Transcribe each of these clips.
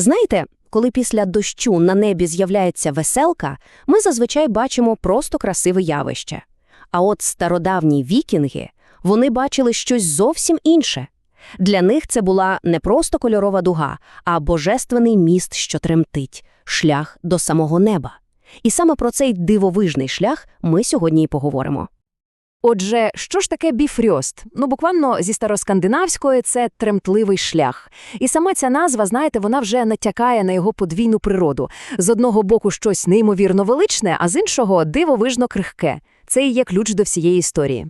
Знаєте, коли після дощу на небі з'являється веселка, ми зазвичай бачимо просто красиве явище. А от стародавні вікінги, вони бачили щось зовсім інше. Для них це була не просто кольорова дуга, а божественний міст, що тремтить, шлях до самого неба. І саме про цей дивовижний шлях ми сьогодні і поговоримо. Отже, що ж таке біфрьост? Ну, буквально зі староскандинавської це тремтливий шлях. І сама ця назва, знаєте, вона вже натякає на його подвійну природу. З одного боку щось неймовірно величне, а з іншого дивовижно крихке. Це і є ключ до всієї історії.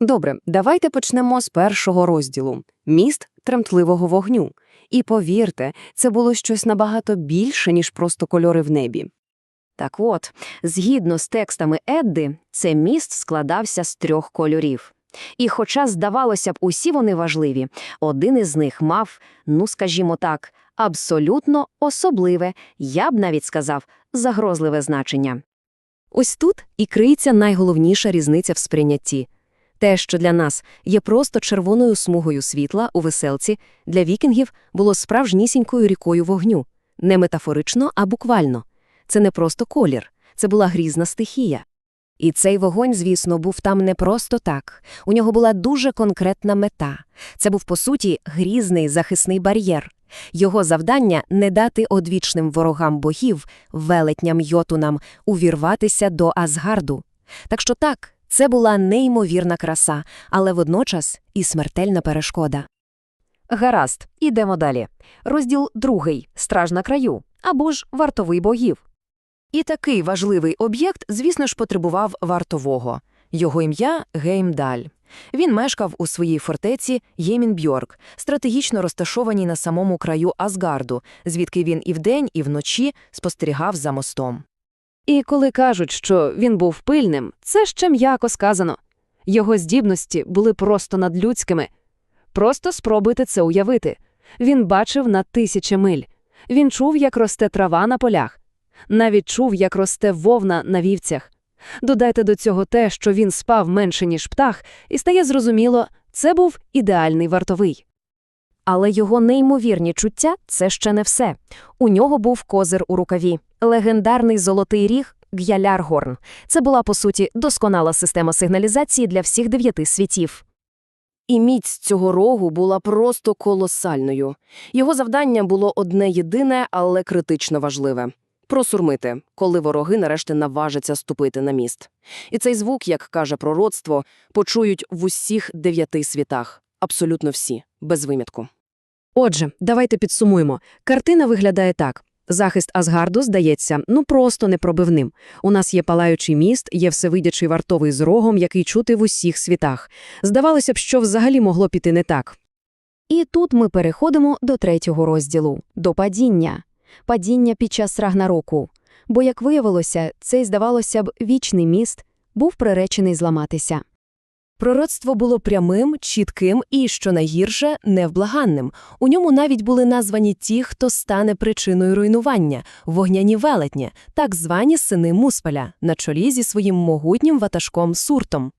Добре, давайте почнемо з першого розділу міст тремтливого вогню. І повірте, це було щось набагато більше, ніж просто кольори в небі. Так от, згідно з текстами Едди, цей міст складався з трьох кольорів. І хоча, здавалося б, усі вони важливі, один із них мав, ну скажімо так, абсолютно особливе, я б навіть сказав, загрозливе значення. Ось тут і криється найголовніша різниця в сприйнятті. Те, що для нас є просто червоною смугою світла у веселці, для вікінгів було справжнісінькою рікою вогню. Не метафорично, а буквально. Це не просто колір, це була грізна стихія. І цей вогонь, звісно, був там не просто так. У нього була дуже конкретна мета. Це був, по суті, грізний захисний бар'єр. Його завдання не дати одвічним ворогам богів, велетням йотунам, увірватися до Асгарду. Так що так, це була неймовірна краса, але водночас і смертельна перешкода. Гаразд, ідемо далі. Розділ другий страж на краю або ж вартовий богів. І такий важливий об'єкт, звісно ж, потребував вартового. Його ім'я Геймдаль. Він мешкав у своїй фортеці Ємінбьорк, стратегічно розташованій на самому краю Асгарду, звідки він і вдень, і вночі спостерігав за мостом. І коли кажуть, що він був пильним, це ще м'яко сказано. Його здібності були просто надлюдськими. Просто спробуйте це уявити. Він бачив на тисячі миль. Він чув, як росте трава на полях. Навіть чув, як росте вовна на вівцях. Додайте до цього те, що він спав менше, ніж птах, і стає зрозуміло, це був ідеальний вартовий. Але його неймовірні чуття це ще не все. У нього був козир у рукаві, легендарний золотий ріг Г'яляргорн. Це була, по суті, досконала система сигналізації для всіх дев'яти світів. І міць цього рогу була просто колосальною. Його завдання було одне єдине, але критично важливе просурмити, коли вороги нарешті наважаться ступити на міст. І цей звук, як каже пророцтво, почують в усіх дев'яти світах, абсолютно всі, без винятку. Отже, давайте підсумуємо. Картина виглядає так. Захист Асгарду здається, ну просто непробивним. У нас є палаючий міст, є всевидячий вартовий з рогом, який чути в усіх світах. Здавалося б, що взагалі могло піти не так. І тут ми переходимо до третього розділу до падіння. Падіння під час Рагнароку. Бо, як виявилося, цей, здавалося б, вічний міст був приречений зламатися. Пророцтво було прямим, чітким і, що найгірше, невблаганним. У ньому навіть були названі ті, хто стане причиною руйнування, вогняні велетні, так звані сини Муспеля, на чолі зі своїм могутнім ватажком Суртом.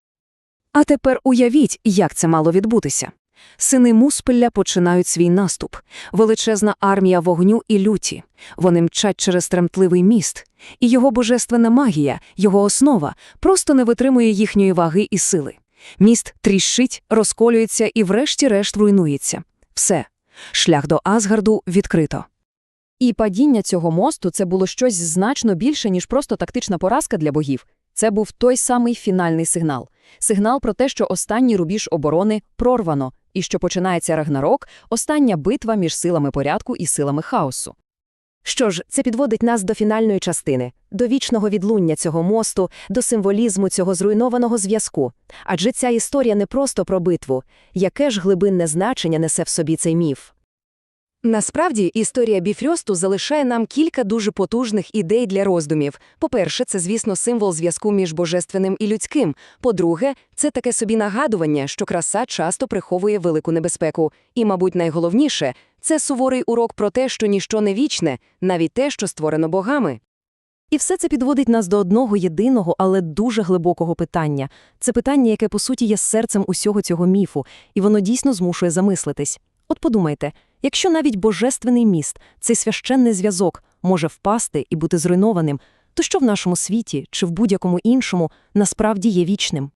А тепер уявіть, як це мало відбутися. Сини Муспеля починають свій наступ. Величезна армія вогню і люті. Вони мчать через тремтливий міст. І його божественна магія, його основа, просто не витримує їхньої ваги і сили. Міст тріщить, розколюється і врешті-решт руйнується. Все. Шлях до Асгарду відкрито. І падіння цього мосту це було щось значно більше, ніж просто тактична поразка для богів. Це був той самий фінальний сигнал. Сигнал про те, що останній рубіж оборони прорвано, і що починається Рагнарок, остання битва між силами порядку і силами хаосу. Що ж, це підводить нас до фінальної частини, до вічного відлуння цього мосту, до символізму цього зруйнованого зв'язку. Адже ця історія не просто про битву, яке ж глибинне значення несе в собі цей міф. Насправді, історія Біфрьосту залишає нам кілька дуже потужних ідей для роздумів. По-перше, це, звісно, символ зв'язку між божественним і людським. По-друге, це таке собі нагадування, що краса часто приховує велику небезпеку. І, мабуть, найголовніше це суворий урок про те, що ніщо не вічне, навіть те, що створено богами. І все це підводить нас до одного єдиного, але дуже глибокого питання. Це питання, яке, по суті, є серцем усього цього міфу, і воно дійсно змушує замислитись. От подумайте, Якщо навіть божественний міст, цей священний зв'язок, може впасти і бути зруйнованим, то що в нашому світі чи в будь-якому іншому насправді є вічним?